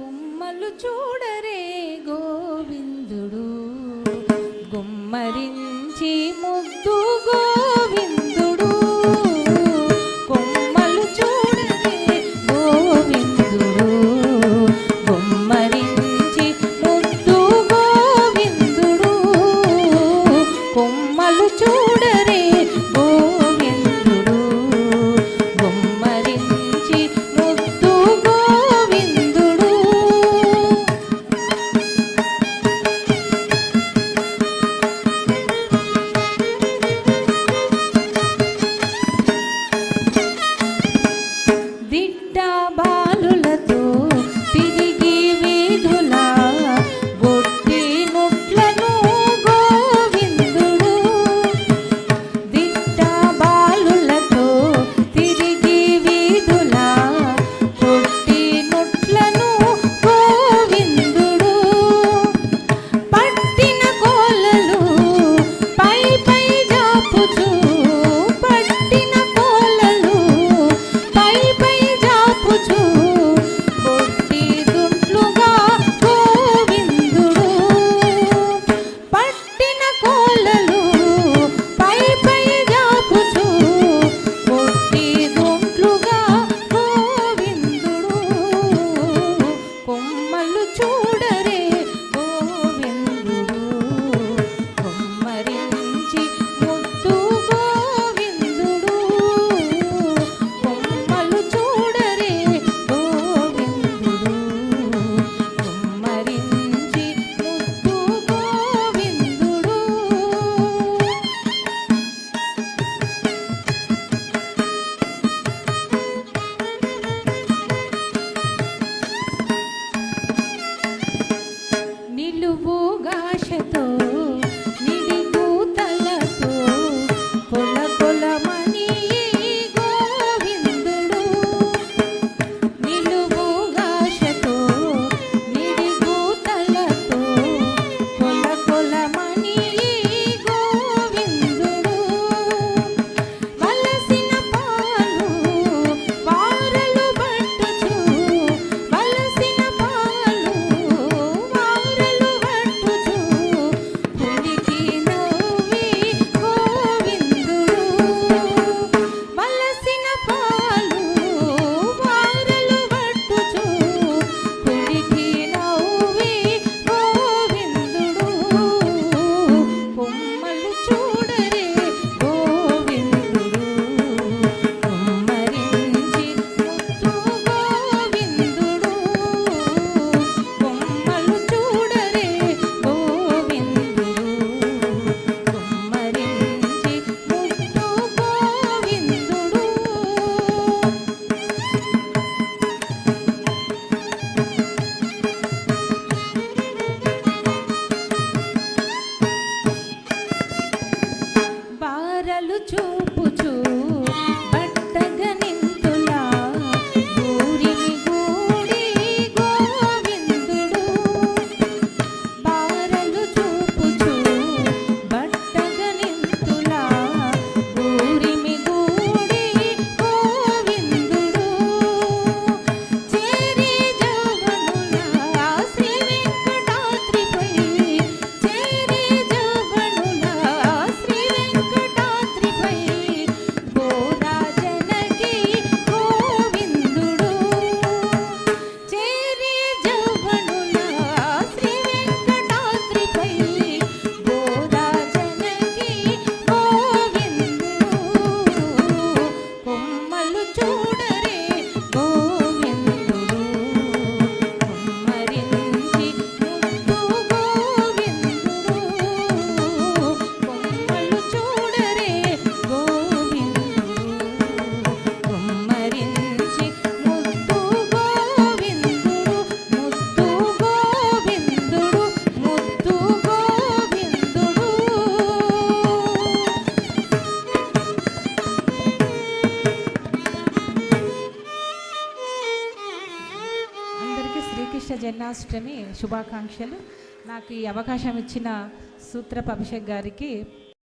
గుమ్మలు చూడరే గోవిందుడు. గుమ్మరించి ముద్దు চুপ శ్రీకృష్ణ జన్మాష్టమి శుభాకాంక్షలు. నాకు ఈ అవకాశం ఇచ్చిన సూత్ర అభిషేక్ గారికి